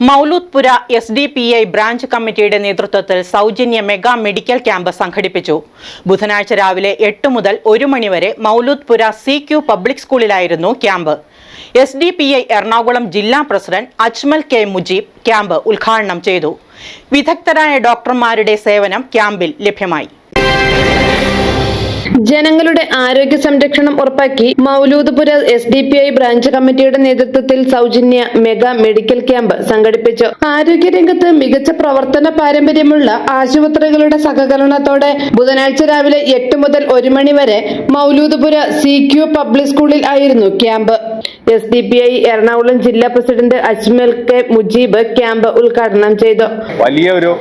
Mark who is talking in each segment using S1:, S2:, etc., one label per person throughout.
S1: Mauludpura S D P I branch കമ്മിറ്റിയുടെ നേതൃത്വത്തിൽ സൗജന്യ മെഗാ മെഡിക്കൽ ക്യാമ്പ് സംഘടിപ്പിച്ചു. ബുധനാഴ്ച രാവിലെ എട്ട് മുതൽ ഒരു മണിവരെ മൗലൂദ്പുര സി ക്യു പബ്ലിക് സ്കൂളിലായിരുന്നു camp. S D P I Ernakulam ജില്ലാ president Ajmal K Mujeeb camp ഉദ്ഘാടനം ചെയ്തു. വിദഗ്ധരായ ഡോക്ടർമാരുടെ സേവനം ക്യാമ്പിൽ ലഭ്യമായി.
S2: ജനങ്ങളുടെ ആരോഗ്യ സംരക്ഷണം ഉറപ്പാക്കി Mauludpura S D P I branch കമ്മിറ്റിയുടെ നേതൃത്വത്തിൽ സൗജന്യ മെഗാ മെഡിക്കൽ ക്യാമ്പ് സംഘടിപ്പിച്ചു. ആരോഗ്യരംഗത്ത് മികച്ച പ്രവർത്തന പാരമ്പര്യമുള്ള ആശുപത്രികളുടെ സഹകരണത്തോടെ ബുധനാഴ്ച രാവിലെ എട്ട് മുതൽ ഒരു മണി വരെ മൗലൂദ്പുര സി ക്യു പബ്ലിക് സ്കൂളിൽ ആയിരുന്നു camp. S D P I Ernakulam ജില്ലാ president Ajmal K Mujeeb camp ഉദ്ഘാടനം ചെയ്തു.
S3: വലിയ ഒരു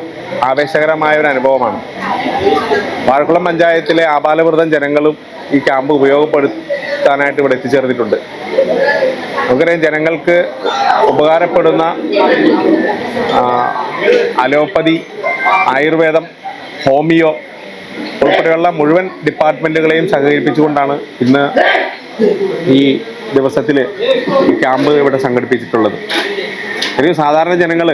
S3: ആവേശകരമായ ഒരു അനുഭവമാണ് വാഴക്കുളം പഞ്ചായത്തിലെ ആബാലവൃതം ജനങ്ങളും ഈ ക്യാമ്പ് ഉപയോഗപ്പെടുത്താനായിട്ട് ഇവിടെ എത്തിച്ചേർന്നിട്ടുണ്ട്. നമുക്കറിയാം ജനങ്ങൾക്ക് ഉപകാരപ്പെടുന്ന അലോപ്പതി ആയുർവേദം ഹോമിയോ ഉൾപ്പെടെയുള്ള മുഴുവൻ ഡിപ്പാർട്ട്മെന്റുകളെയും സഹകരിപ്പിച്ചുകൊണ്ടാണ് ഇന്ന് ഈ ദിവസത്തിൽ ഈ ക്യാമ്പ് ഇവിടെ സംഘടിപ്പിച്ചിട്ടുള്ളത്. ഇത് സാധാരണ ജനങ്ങൾ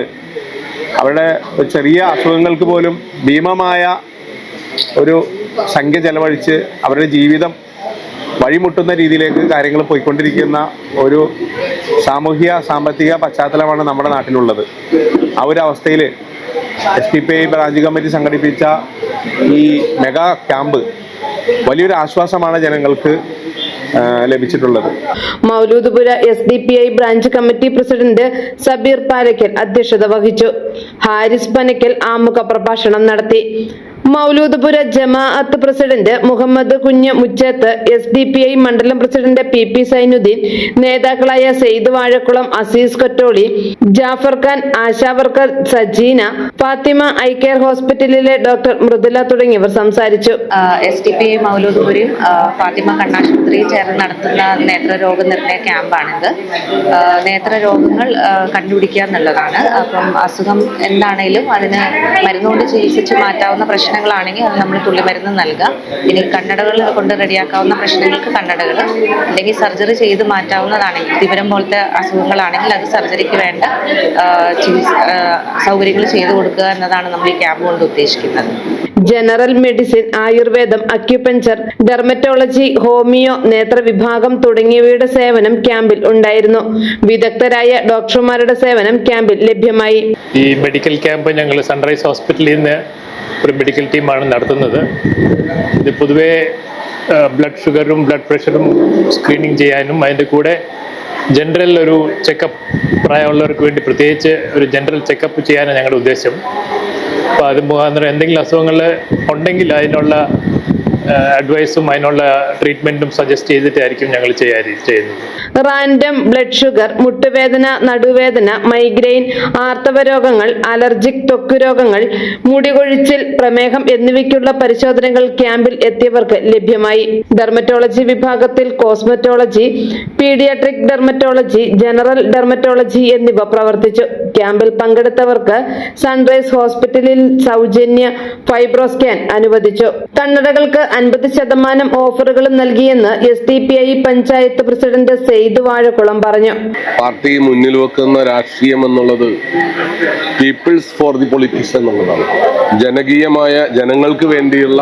S3: അവരുടെ ചെറിയ അസുഖങ്ങൾക്ക് പോലും ഭീമമായ ഒരു സംഖ്യ ചെലവഴിച്ച് അവരുടെ ജീവിതം വഴിമുട്ടുന്ന രീതിയിലേക്ക് കാര്യങ്ങൾ പോയിക്കൊണ്ടിരിക്കുന്ന ഒരു സാമൂഹിക സാമ്പത്തിക പശ്ചാത്തലമാണ് നമ്മുടെ നാട്ടിലുള്ളത്. ആ ഒരു അവസ്ഥയിൽ S P P I branch committee സംഘടിപ്പിച്ച ഈ മെഗാ ക്യാമ്പ് വലിയൊരു ആശ്വാസമാണ് ജനങ്ങൾക്ക് ലഭിച്ചിട്ടുള്ളത്.
S2: Mauludpura S D P I branch committee president Sabeer Palakkal അധ്യക്ഷത വഹിച്ചു. ഹാരിസ് പനക്കൽ ആമുഖ പ്രഭാഷണം നടത്തി. മൗലൂദ്പുര ജമാഅത്ത് president Muhammad Kunju Muchethu S D P I മണ്ഡലം പ്രസിഡന്റ് പി പി സൈനുദ്ദീൻ നേതാക്കളായ Sayed Vazhakkulam Azeez Kottoli Jafar Khan ASHA worker Sajeena Fathima I care ഹോസ്പിറ്റലിലെ doctor Mridula തുടങ്ങിയവർ സംസാരിച്ചു.
S4: എസ് ഡി പി ഐ മൗലൂദ്പുരയും ഫാത്തിമ കണ്ണാശുപത്രിയും ചേർന്ന് നടത്തുന്ന നേത്രരോഗ നിർണയ ക്യാമ്പാണിത് നേത്രരോഗങ്ങൾ കണ്ടുപിടിക്കുക എന്നുള്ളതാണ്. അപ്പം അസുഖം എന്താണേലും അതിന് മരുന്നുകൊണ്ട് ചികിത്സിച്ച് മാറ്റാവുന്ന പ്രശ്നങ്ങളാണെങ്കിൽ അത് നമ്മൾ തുള്ളിമരുന്ന് നൽകുക ഇനി കണ്ണടകൾ കൊണ്ട് റെഡിയാക്കാവുന്ന പ്രശ്നങ്ങൾക്ക് കണ്ണടകൾ അല്ലെങ്കിൽ സർജറി ചെയ്ത് മാറ്റാവുന്നതാണെങ്കിൽ തിമിരം പോലത്തെ അസുഖങ്ങളാണെങ്കിൽ അത് സർജറിക്ക് വേണ്ട ചികിത്സ സൗകര്യങ്ങൾ ചെയ്തു കൊടുക്കുക എന്നതാണ് നമ്മൾ ഈ ക്യാമ്പ് കൊണ്ട് ഉദ്ദേശിക്കുന്നത്.
S2: ജനറൽ മെഡിസിൻ ആയുർവേദം അക്യുപഞ്ചർ ഡെർമറ്റോളജി ഹോമിയോ നേത്രവിഭാഗം തുടങ്ങിയവയുടെ സേവനം ക്യാമ്പിൽ ഉണ്ടായിരുന്നു. വിദഗ്ധരായ ഡോക്ടർമാരുടെ സേവനം ക്യാമ്പിൽ ലഭ്യമായി.
S5: ഈ മെഡിക്കൽ ക്യാമ്പ് ഞങ്ങൾ സൺറൈസ് ഹോസ്പിറ്റലിൽ നിന്ന് ഒരു മെഡിക്കൽ ടീമാണ് നടത്തുന്നത്. ഇത് പൊതുവേ ബ്ലഡ് ഷുഗറും ബ്ലഡ് പ്രഷറും സ്ക്രീനിങ് ചെയ്യാനും അതിന്റെ കൂടെ ജനറൽ ഒരു ചെക്കപ്പ് പ്രായമുള്ളവർക്ക് വേണ്ടി പ്രത്യേകിച്ച് ഒരു ജനറൽ ചെക്കപ്പ് ചെയ്യാനാണ് ഞങ്ങളുടെ ഉദ്ദേശം. അപ്പോൾ അത് മുഖാന്തരം എന്തെങ്കിലും അസുഖങ്ങൾ ഉണ്ടെങ്കിൽ അതിനുള്ള അഡ്വൈസും അതിനുള്ള ട്രീറ്റ്മെന്റും സജസ്റ്റ് ചെയ്തിട്ടായിരിക്കും ഞങ്ങൾ ചെയ്യാ ചെയ്യുന്നത്.
S2: റാൻഡം ബ്ലഡ് ഷുഗർ മുട്ടുവേദന നടുവേദന മൈഗ്രെയിൻ ആർത്തവ രോഗങ്ങൾ അലർജിക് ത്വക്ക് രോഗങ്ങൾ മുടികൊഴിച്ചിൽ പ്രമേഹം എന്നിവയ്ക്കുള്ള പരിശോധനകൾ ക്യാമ്പിൽ എത്തിയവർക്ക് ലഭ്യമായി. ഡെർമറ്റോളജി വിഭാഗത്തിൽ cosmetology paediatric dermatology general dermatology എന്നിവ പ്രവർത്തിച്ചു. ക്യാമ്പിൽ പങ്കെടുത്തവർക്ക് സൺറൈസ് ഹോസ്പിറ്റലിൽ സൗജന്യ ഫൈബ്രോസ്കാൻ അനുവദിച്ചു. കണ്ണടകൾക്ക് അൻപത് ശതമാനം ഓഫറുകളും നൽകിയെന്ന് S D P I panchayat president Sayed Vazhakkulam പറഞ്ഞു.
S6: പാർട്ടി മുന്നിൽ വെക്കുന്ന രാഷ്ട്രീയം എന്നുള്ളത് പീപ്പിൾസ് ഫോർ ദി പൊളിറ്റിക്സ് എന്നുള്ളതാണ്. ജനകീയമായ ജനങ്ങൾക്ക് വേണ്ടിയുള്ള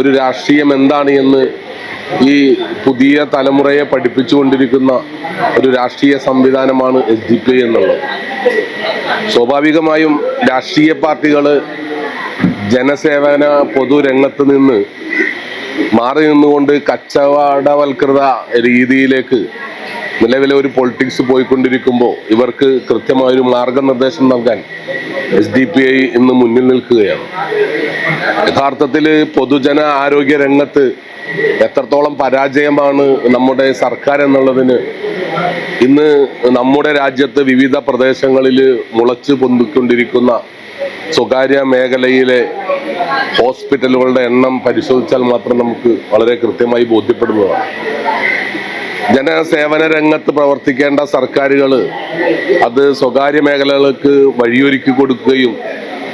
S6: ഒരു രാഷ്ട്രീയം എന്താണ് എന്ന് ഈ പുതിയ തലമുറയെ പഠിപ്പിച്ചുകൊണ്ടിരിക്കുന്ന ഒരു രാഷ്ട്രീയ സംവിധാനമാണ് എസ് ഡി പി എന്നുള്ളത്. സ്വാഭാവികമായും രാഷ്ട്രീയ പാർട്ടികൾ ജനസേവന പൊതുരംഗത്ത് നിന്ന് മാറി നിന്നുകൊണ്ട് കച്ചവടവൽകൃത രീതിയിലേക്ക് നിലവിലെ ഒരു പൊളിറ്റിക്സ് പോയിക്കൊണ്ടിരിക്കുമ്പോൾ ഇവർക്ക് കൃത്യമായ ഒരു മാർഗനിർദ്ദേശം നൽകാൻ എസ് ഡി പി ഐ ഇന്ന് മുന്നിൽ നിൽക്കുകയാണ്. യഥാർത്ഥത്തിൽ പൊതുജന ആരോഗ്യ രംഗത്ത് എത്രത്തോളം പരാജയമാണ് നമ്മുടെ സർക്കാർ എന്നുള്ളതിന് ഇന്ന് നമ്മുടെ രാജ്യത്ത് വിവിധ പ്രദേശങ്ങളിൽ മുളച്ചു പൊന്തിക്കൊണ്ടിരിക്കുന്ന സ്വകാര്യ മേഖലയിലെ ഹോസ്പിറ്റലുകളുടെ എണ്ണം പരിശോധിച്ചാൽ മാത്രം നമുക്ക് വളരെ കൃത്യമായി ബോധ്യപ്പെടുന്നതാണ്. ജനസേവന രംഗത്ത് പ്രവർത്തിക്കേണ്ട സർക്കാരുകൾ അത് സ്വകാര്യ മേഖലകൾക്ക് വഴിയൊരുക്കി കൊടുക്കുകയും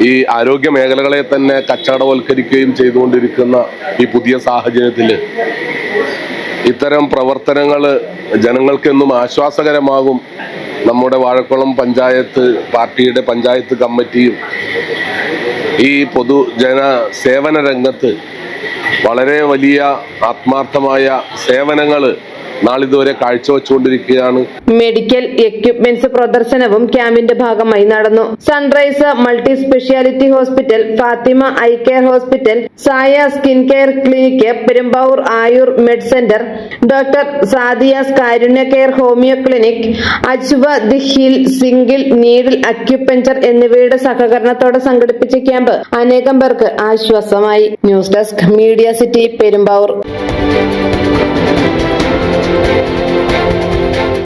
S6: ഈ ആരോഗ്യ മേഖലകളെ തന്നെ കച്ചവടവൽക്കരിക്കുകയും ചെയ്തുകൊണ്ടിരിക്കുന്ന ഈ പുതിയ സാഹചര്യത്തിൽ ഇത്തരം പ്രവർത്തനങ്ങൾ ജനങ്ങൾക്കെന്നും ആശ്വാസകരമാകും. നമ്മുടെ വാഴക്കുളം പഞ്ചായത്ത് പാർട്ടിയുടെ പഞ്ചായത്ത് കമ്മിറ്റിയും ഈ പൊതുജന സേവന രംഗത്ത് വളരെ വലിയ ആത്മാർത്ഥമായ സേവനങ്ങൾ നാളിതുവരെ കാഴ്ചവെച്ചുകൊണ്ടിരിക്കുകയാണ്
S2: മെഡിക്കൽ എക്യുപ്മെന്റ്സ് പ്രദർശനവും ക്യാമ്പിന്റെ ഭാഗമായി നടന്നു. Sunrise multi speciality hospital Fathima eye care hospital Saya skin care clinic Perumbavoor Ayur med centre doctor Sadiya's Karunya care homoeo clinic Ajwa the hill single needle acupuncture എന്നിവയുടെ സഹകരണത്തോടെ സംഘടിപ്പിച്ച ക്യാമ്പ് അനേകം പേർക്ക് ആശ്വാസമായി. News desk media city Perumbavoor. Thank